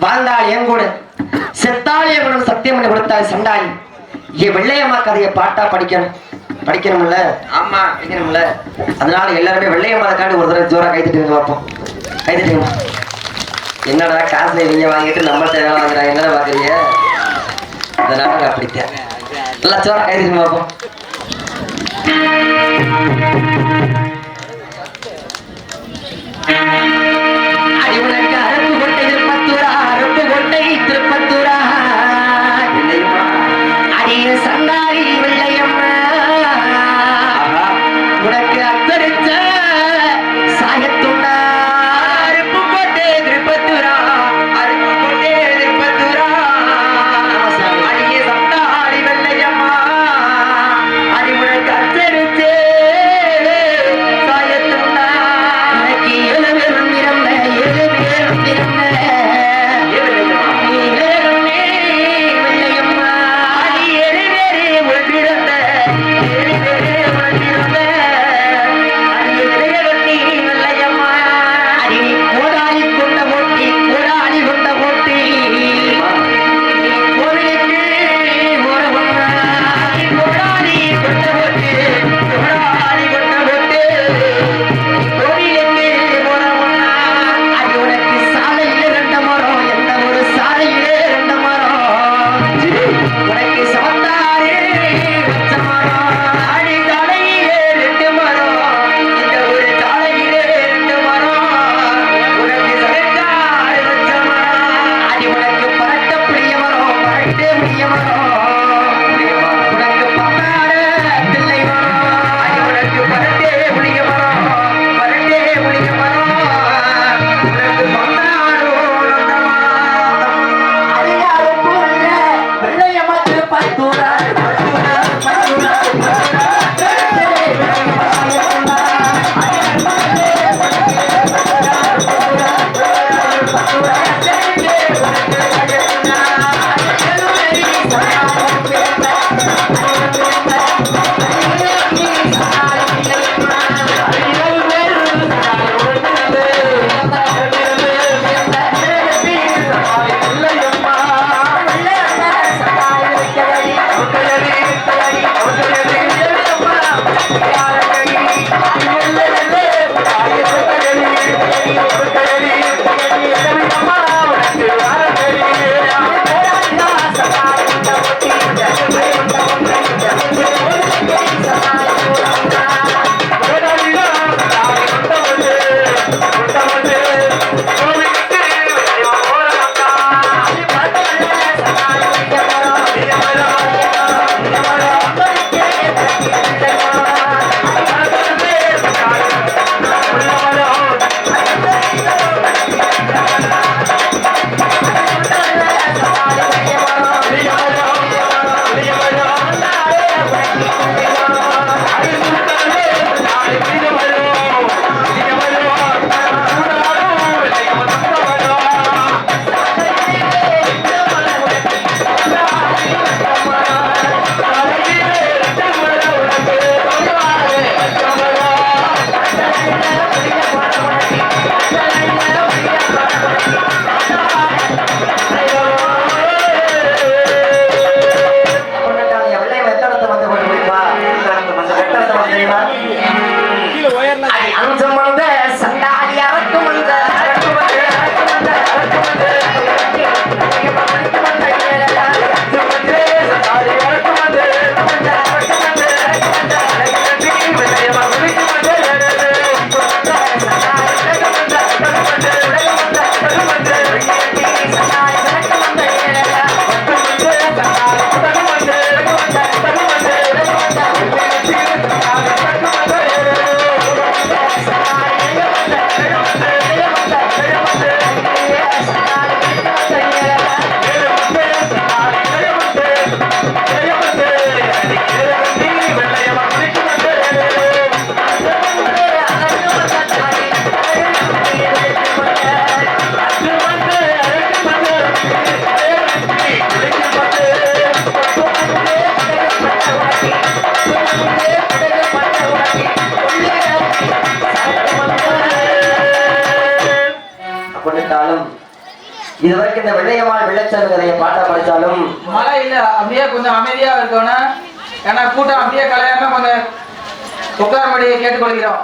வாழ்ந்தாள் என் கூட. செத்தாள் என் கூட சத்தியம் பண்ணி கொடுத்தாள் சண்டாளி. ஏன் வெள்ளையம்மா கதையை பாட்டா படிக்கணும். படிக்கணும்ல? ஆமா. படிக்கணும்ல? அதனால எல்லாருமே வெள்ளையம்மா காண்டி ஒரு தடவை ஜோரா கை தட்டுங்க பார்ப்போம். கை தட்டுங்க என்னடா காசு நீங்க வாங்கிட்டு நம்மள்ட்ட வேலை வாங்குறாங்க? என்னடா பாக்குறீங்க அதனால அப்படித்தேன். நல்லா ஜோரா கை தட்டுங்க பார்ப்போம். அடிவுலக்கு தேவியமாக கேட்டாலும் இதுவரைக்கும் இந்த வெள்ளையம்மா விளைச்சல் கதையை பாட்டா படித்தாலும் மழை இல்ல அப்படியே கொஞ்சம் அமைதியா இருக்கணும். ஏன்னா கூட்டம் அப்படியே கலையாம கொஞ்சம் உட்காரமடியை கேட்டுக்கொள்கிறோம்.